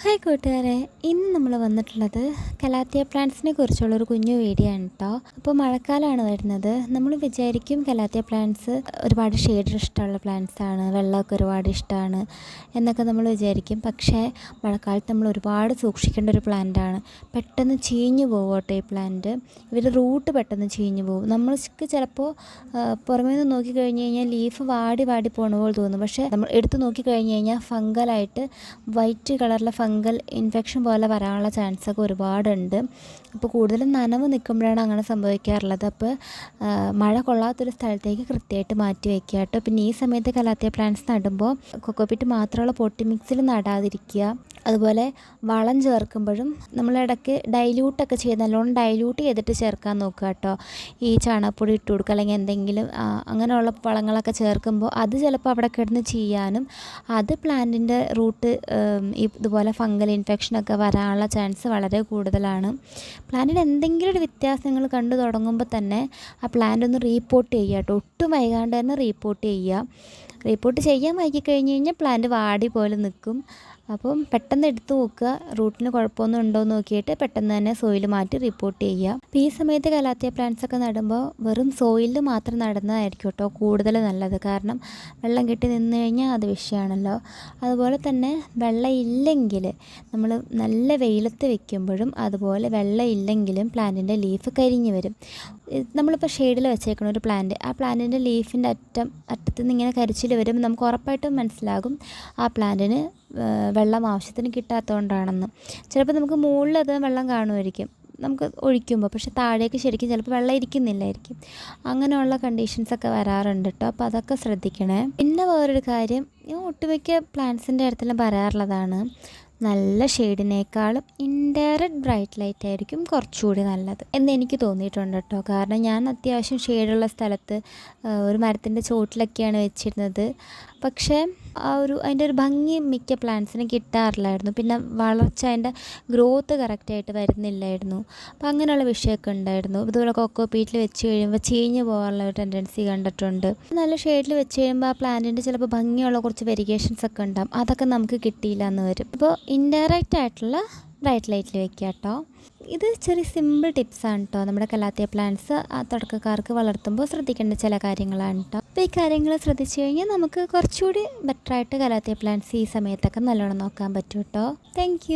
Hi കൂട്ടുകാരെ ഇന്ന് നമ്മൾ വന്നിട്ടുള്ളത് കലാത്തിയ പ്ലാന്റ്സിനെ കുറിച്ചുള്ള ഒരു കുഞ്ഞു വീഡിയോ ആണ് കേട്ടോ അപ്പോൾ മഴക്കാലമാണ് വരുന്നത്. നമ്മൾ വിചാരിക്കും കലാത്തിയ പ്ലാന്റ്സ് ഒരുപാട് ഷെയ്ഡ് ഇഷ്ടമുള്ള പ്ലാന്റ്സ് ആണ് വെള്ളമൊക്കെ ഒരുപാട് ഇഷ്ടമാണ് എന്നൊക്കെ നമ്മൾ വിചാരിക്കും. പക്ഷേ മഴക്കാലത്ത് നമ്മൾ ഒരുപാട് സൂക്ഷിക്കേണ്ട ഒരു പ്ലാന്റ് ആണ്. പെട്ടെന്ന് ചീഞ്ഞു പോകും കേട്ടോ ഈ പ്ലാന്റ് ഇവരുടെ റൂട്ട് പെട്ടെന്ന് ചീഞ്ഞു പോകും നമ്മൾക്ക് ചിലപ്പോൾ പുറമേ നിന്ന് നോക്കി കഴിഞ്ഞ് കഴിഞ്ഞാൽ ലീഫ് വാടി വാടി പോണ പോലെ തോന്നും. പക്ഷേ നമ്മൾ എടുത്ത് നോക്കി കഴിഞ്ഞ് കഴിഞ്ഞാൽ ഫംഗലായിട്ട് വൈറ്റ് കളറിലെ ഫംഗൽ ഇൻഫെക്ഷൻ പോലെ വരാനുള്ള ചാൻസൊക്കെ ഒരുപാടുണ്ട്. അപ്പോൾ കൂടുതലും നനവ് നിൽക്കുമ്പോഴാണ് അങ്ങനെ സംഭവിക്കാറുള്ളത്. അപ്പോൾ മഴ കൊള്ളാത്തൊരു സ്ഥലത്തേക്ക് കൃത്യമായിട്ട് മാറ്റി വയ്ക്കുക കേട്ടോ. പിന്നെ ഈ സമയത്ത് കലാത്തിയ പ്ലാന്റ്സ് നടുമ്പോൾ കൊക്കോപ്പിറ്റ് മാത്രമുള്ള പൊട്ടി മിക്സിൽ നടാതിരിക്കുക. അതുപോലെ വളം ചേർക്കുമ്പോഴും നമ്മളിടയ്ക്ക് ഡൈല്യൂട്ടൊക്കെ ചെയ്ത് നല്ലോണം ഡൈല്യൂട്ട് ചെയ്തിട്ട് ചേർക്കാൻ നോക്കുക കേട്ടോ. ഈ ചാണകപ്പൊടി ഇട്ട് കൊടുക്കുക അല്ലെങ്കിൽ എന്തെങ്കിലും അങ്ങനെയുള്ള വളങ്ങളൊക്കെ ചേർക്കുമ്പോൾ അത് ചിലപ്പോൾ അവിടെ കിടന്ന് ചെയ്യാനും അത് പ്ലാന്റിന്റെ റൂട്ട് ഇതുപോലെ ഫംഗൽ ഇൻഫെക്ഷനൊക്കെ വരാനുള്ള ചാൻസ് വളരെ കൂടുതലാണ്. പ്ലാന്റിന് എന്തെങ്കിലും ഒരു വ്യത്യാസങ്ങൾ കണ്ടു തുടങ്ങുമ്പോൾ തന്നെ ആ പ്ലാന്റ് ഒന്ന് റീപ്പോർട്ട് ചെയ്യുക കേട്ടോ. ഒട്ടും വൈകാണ്ട് തന്നെ റീപ്പോർട്ട് ചെയ്യുക. റിപ്പോർട്ട് ചെയ്യാൻ വൈകി കഴിഞ്ഞ് കഴിഞ്ഞാൽ പ്ലാന്റ് വാടി പോലെ നിൽക്കും. അപ്പം പെട്ടെന്ന് എടുത്തു നോക്കുക. റൂട്ടിന് കുഴപ്പമൊന്നും ഉണ്ടോ എന്ന് നോക്കിയിട്ട് പെട്ടെന്ന് തന്നെ സോയിൽ മാറ്റി റിപ്പോർട്ട് ചെയ്യുക. അപ്പോൾ ഈ സമയത്ത് കലാത്തിയ പ്ലാന്റ്സ് ഒക്കെ നടുമ്പോൾ വെറും സോയിലിൽ മാത്രം നടുന്നതായിരിക്കും കേട്ടോ കൂടുതൽ നല്ലത്. കാരണം വെള്ളം കെട്ടി നിന്ന് കഴിഞ്ഞാൽ അത് വിഷയമാണല്ലോ അതുപോലെ തന്നെ വെള്ളം ഇല്ലെങ്കിൽ നമ്മൾ നല്ല വെയിലത്ത് വെക്കുമ്പോഴും അതുപോലെ വെള്ളം ഇല്ലെങ്കിലും പ്ലാന്റിന്റെ ലീഫ് കരിഞ്ഞു വരും. നമ്മളിപ്പോൾ ഷെയ്ഡിൽ വെച്ചേക്കണ ഒരു പ്ലാന്റ് ആ പ്ലാന്റിന്റെ ലീഫിന്റെ അറ്റം അറ്റത്ത് നിന്ന് ഇങ്ങനെ കരിച്ചിൽ വരുമ്പോൾ നമുക്ക് ഉറപ്പായിട്ടും മനസ്സിലാകും ആ പ്ലാന്റിന് വെള്ളം ആവശ്യത്തിന് കിട്ടാത്തതുകൊണ്ടാണെന്ന് ചിലപ്പോൾ നമുക്ക് മുകളിൽ അത് വെള്ളം കാണുമായിരിക്കും നമുക്ക് ഒഴിക്കുമ്പോൾ പക്ഷെ താഴേക്ക് ശരിക്കും ചിലപ്പോൾ വെള്ളം ഇരിക്കുന്നില്ലായിരിക്കും. അങ്ങനെയുള്ള കണ്ടീഷൻസൊക്കെ വരാറുണ്ട് കേട്ടോ അപ്പോൾ അതൊക്കെ ശ്രദ്ധിക്കണേ. പിന്നെ വേറൊരു കാര്യം. ഞാൻ ഒട്ടുമിക്ക പ്ലാന്റ്സിന്റെ അടുത്തെല്ലാം പറയാറുള്ളതാണ്. നല്ല ഷെയ്ഡിനേക്കാളും ഇൻഡയറക്റ്റ് ബ്രൈറ്റ് ലൈറ്റ് ആയിരിക്കും കുറച്ചുകൂടി നല്ലത് എന്ന് എനിക്ക് തോന്നിയിട്ടുണ്ട് കേട്ടോ കാരണം ഞാൻ അത്യാവശ്യം ഷെയ്ഡുള്ള സ്ഥലത്ത് ഒരു മരത്തിന്റെ ചോട്ടിലൊക്കെയാണ് വെച്ചിരുന്നത്. പക്ഷേ ആ ഒരു അതിന്റെ ഒരു ഭംഗി മിക്ക പ്ലാന്റ്സിന് കിട്ടാറില്ലായിരുന്നു. പിന്നെ വളർച്ച അതിന്റെ ഗ്രോത്ത് കറക്റ്റായിട്ട് വരുന്നില്ലായിരുന്നു. അപ്പോൾ അങ്ങനെയുള്ള വിഷയമൊക്കെ ഉണ്ടായിരുന്നു. ഇതുപോലെ കൊക്കോ പീറ്റിൽ വെച്ച് കഴിയുമ്പോൾ ചീഞ്ഞ് പോകാനുള്ള ഒരു ടെൻഡൻസി കണ്ടിട്ടുണ്ട്. നല്ല ഷെയ്ഡിൽ വെച്ച് കഴിയുമ്പോൾ ആ പ്ലാന്റിന്റെ ചിലപ്പോൾ ഭംഗിയുള്ള കുറച്ച് വെരിഗേഷൻസ് ഒക്കെ ഉണ്ടാകും അതൊക്കെ നമുക്ക് കിട്ടിയില്ല എന്ന് വരും. അപ്പോൾ ഇൻഡയറക്റ്റ് ആയിട്ടുള്ള ബ്രൈറ്റ് ലൈറ്റിൽ വെക്കുക കേട്ടോ ഇത് ചെറിയ സിമ്പിൾ ടിപ്സാണ് കേട്ടോ നമ്മുടെ കലാത്തിയ പ്ലാന്റ്സ് ആ തുടക്കക്കാർക്ക് വളർത്തുമ്പോൾ ശ്രദ്ധിക്കേണ്ട ചില കാര്യങ്ങളാണ് കേട്ടോ അപ്പോൾ ഈ കാര്യങ്ങൾ ശ്രദ്ധിച്ചു കഴിഞ്ഞാൽ നമുക്ക് കുറച്ചുകൂടി ബെറ്ററായിട്ട് കലാത്തിയ പ്ലാന്റ്സ് ഈ സമയത്തൊക്കെ നല്ലോണം നോക്കാൻ പറ്റും കേട്ടോ താങ്ക്